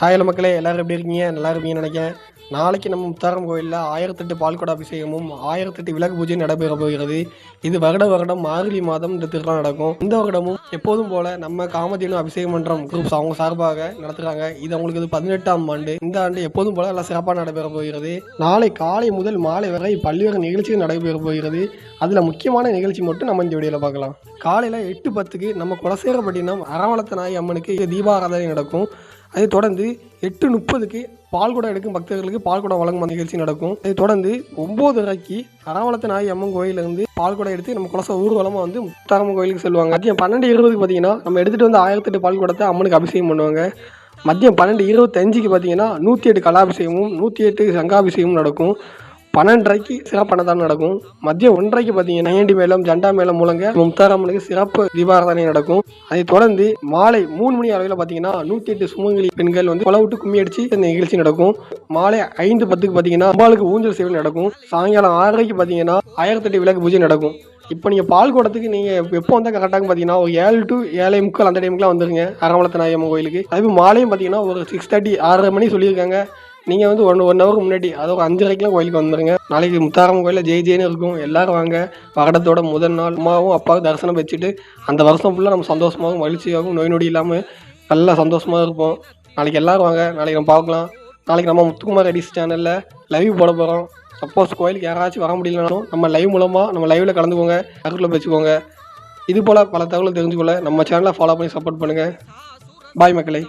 ஹாயில் மக்களே எல்லோரும் எப்படி இருக்கீங்க? நல்லா இருப்பீங்கன்னு நினைக்கிறேன். நாளைக்கு நம்ம முத்தாரம் கோயிலில் ஆயிரத்தெட்டு பால்கொட அபிஷேகமும் ஆயிரத்தெட்டு விளக்கு பூஜையும் நடைபெற போகிறது. இது வருட வருடம் மார்கழி மாதம் இந்த திருவிழா நடக்கும். இந்த வருடமும் எப்போதும் போல நம்ம காமதியிலும் அபிஷேகம் மன்றம் குரூப்ஸ் அவங்க சார்பாக நடத்துகிறாங்க இது அவங்களுக்கு இது பதினெட்டாம் ஆண்டு. இந்த ஆண்டு எப்போதும் போல நல்லா சிறப்பாக நடைபெற போகிறது. நாளை காலை முதல் மாலை வரை பல்வேறு நிகழ்ச்சிகள் நடைபெற போகிறது. அதில் முக்கியமான நிகழ்ச்சி மட்டும் நம்ம இந்த வீடியோவில் பார்க்கலாம். காலையில் எட்டு பத்துக்கு நம்ம குலசேரப்பட்டினம் அரவணத்த நாய் அம்மனுக்கு தீபாராதனை நடக்கும். அதைத் தொடர்ந்து எட்டு முப்பதுக்கு பால்குடம் எடுக்கும் பக்தர்களுக்கு பால்குடம் வழங்கும் நிகழ்ச்சி நடக்கும். அதைத் தொடர்ந்து ஒம்போதரைக்கு அரவணத்த நாய் அம்மன் கோயிலிருந்து பால்குடம் எடுத்து நம்ம குலச ஊர்வலமாக வந்து முத்தாரம்மன் கோயிலுக்கு செல்வாங்க. மதியம் பன்னெண்டு இருபதுக்கு பார்த்தீங்கன்னா நம்ம எடுத்துகிட்டு வந்து ஆயிரத்தெட்டு பால்குடத்தை அம்மனுக்கு அபிஷேகம் பண்ணுவாங்க. மதியம் பன்னெண்டு இருபத்தஞ்சுக்கு பார்த்தீங்கன்னா நூற்றி எட்டு கலாபிஷேகமும் நூற்றி எட்டு சங்காபிஷேகமும் நடக்கும். பன்னெண்டரைக்கு சிறப்பு அன்னதானம் நடக்கும். மதியம் ஒன்றரைக்கு பார்த்தீங்கன்னா நயண்டி மேளம் ஜண்டா மேளம் மூலங்க மும்தாராமனுக்கு சிறப்பு தீபாராதனை நடக்கும். அதைத் தொடர்ந்து மாலை மூணு மணி அளவில் பார்த்தீங்கன்னா நூற்றி எட்டு சுமங்கலி பெண்கள் வந்து கொலை விட்டு கும்மி அடிச்சு இந்த நிகழ்ச்சி நடக்கும். மாலை ஐந்து பத்துக்கு பார்த்தீங்கன்னா அம்பாளுக்கு ஊஞ்சல் சேவை நடக்கும். சாயங்காலம் ஆறரைக்கு பார்த்தீங்கன்னா ஆயிரத்தெட்டு விளக்கு பூஜை நடக்கும். இப்போ நீங்கள் பால்கோடத்துக்கு நீங்கள் எப்போ வந்தால் கரெக்டாக பார்த்தீங்கன்னா ஒரு ஏழு டு ஏழை முக்கால் அந்த டைமுக்குலாம் வந்துருங்க. அரவணத்த நாயம்மன் கோயிலுக்கு. அதே மாலையும் பார்த்தீங்கன்னா ஒரு சிக்ஸ் தேர்ட்டி ஆறரை மணி சொல்லியிருக்காங்க. நீங்கள் வந்து ஒன் ஒன் ஹவருக்கு முன்னாடி அதாவது ஒரு அஞ்சரைக்கெலாம் கோயிலுக்கு வந்துருங்க. நாளைக்கு முத்தாரம் கோயிலில் ஜெய் ஜெயின்னு இருக்கும். எல்லாரும் வாங்க. வரடத்தோட முதல் நாள் அம்மாவும் அப்பாவும் தரிசனம் வச்சுட்டு அந்த வருஷம் ஃபுல்லாக நம்ம சந்தோஷமாகவும் மகிழ்ச்சியாகவும் நோய் நொடி இல்லாமல் நல்லா சந்தோஷமாக இருப்போம். நாளைக்கு எல்லாரும் வாங்க. நாளைக்கு நம்ம பார்க்கலாம். நாளைக்கு நம்ம முத்துக்குமார் எடிஸ் சேனலில் லைவ் போட போகிறோம் சப்போஸ் கோயிலுக்கு யாராச்சும் வர முடியலனாலும் நம்ம லைவ் மூலமாக நம்ம லைவில் கலந்துக்கோங்க. அருகில் வச்சுக்கோங்க இது போல் பல தகவலை தெரிஞ்சுக்கொள்ள நம்ம சேனலை ஃபாலோ பண்ணி சப்போர்ட் பண்ணுங்கள் பாய் மக்களே.